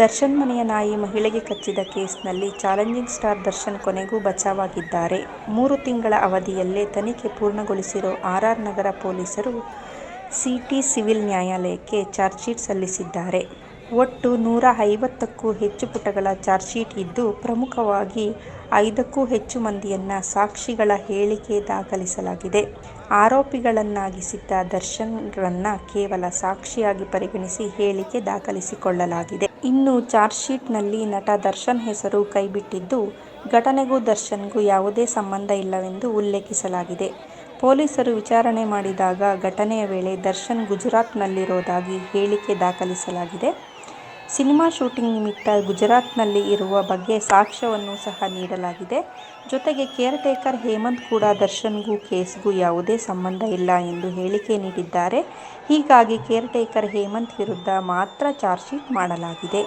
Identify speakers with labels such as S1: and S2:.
S1: ದರ್ಶನ್ ಮನೆಯ ನಾಯಿ ಮಹಿಳೆಗೆ ಕಚ್ಚಿದ ಕೇಸ್ನಲ್ಲಿ ಚಾಲೆಂಜಿಂಗ್ ಸ್ಟಾರ್ ದರ್ಶನ್ ಕೊನೆಗೂ ಬಚಾವಾಗಿದ್ದಾರೆ. ಮೂರು ತಿಂಗಳ ಅವಧಿಯಲ್ಲೇ ತನಿಖೆ ಪೂರ್ಣಗೊಳಿಸಿರೋ ಆರ್ಆರ್ ನಗರ ಪೊಲೀಸರು ಸಿಟಿ ಸಿವಿಲ್ ನ್ಯಾಯಾಲಯಕ್ಕೆ ಚಾರ್ಜ್ಶೀಟ್ ಸಲ್ಲಿಸಿದ್ದಾರೆ. ಒಟ್ಟು ನೂರ ಐವತ್ತಕ್ಕೂ ಹೆಚ್ಚು ಪುಟಗಳ ಚಾರ್ಜ್ಶೀಟ್ ಇದ್ದು, ಪ್ರಮುಖವಾಗಿ ಐದಕ್ಕೂ ಹೆಚ್ಚು ಮಂದಿಯನ್ನು ಸಾಕ್ಷಿಗಳ ಹೇಳಿಕೆ ದಾಖಲಿಸಲಾಗಿದೆ. ಆರೋಪಿಗಳನ್ನಾಗಿಸಿದ್ದ ದರ್ಶನ್ರನ್ನ ಕೇವಲ ಸಾಕ್ಷಿಯಾಗಿ ಪರಿಗಣಿಸಿ ಹೇಳಿಕೆ ದಾಖಲಿಸಿಕೊಳ್ಳಲಾಗಿದೆ. ಇನ್ನು ಚಾರ್ಜ್ಶೀಟ್ನಲ್ಲಿ ನಟ ದರ್ಶನ್ ಹೆಸರು ಕೈಬಿಟ್ಟಿದ್ದು, ಘಟನೆಗೂ ದರ್ಶನ್ಗೂ ಯಾವುದೇ ಸಂಬಂಧ ಇಲ್ಲವೆಂದು ಉಲ್ಲೇಖಿಸಲಾಗಿದೆ. ಪೊಲೀಸರು ವಿಚಾರಣೆ ಮಾಡಿದಾಗ ಘಟನೆಯ ವೇಳೆ ದರ್ಶನ್ ಗುಜರಾತ್ನಲ್ಲಿರೋದಾಗಿ ಹೇಳಿಕೆ ದಾಖಲಿಸಲಾಗಿದೆ. ಸಿನಿಮಾ ಶೂಟಿಂಗ್ ನಿಮಿತ್ತ ಗುಜರಾತ್ನಲ್ಲಿ ಇರುವ ಬಗ್ಗೆ ಸಾಕ್ಷ್ಯವನ್ನು ಸಹ ನೀಡಲಾಗಿದೆ. ಜೊತೆಗೆ ಕೇರ್ ಟೇಕರ್ ಹೇಮಂತ್ ಕೂಡ ದರ್ಶನ್ಗೂ ಕೇಸ್ಗೂ ಯಾವುದೇ ಸಂಬಂಧ ಇಲ್ಲ ಎಂದು ಹೇಳಿಕೆ ನೀಡಿದ್ದಾರೆ. ಹೀಗಾಗಿ ಕೇರ್ ಟೇಕರ್ ಹೇಮಂತ್ ವಿರುದ್ಧ ಮಾತ್ರ ಚಾರ್ಜ್ಶೀಟ್ ಮಾಡಲಾಗಿದೆ.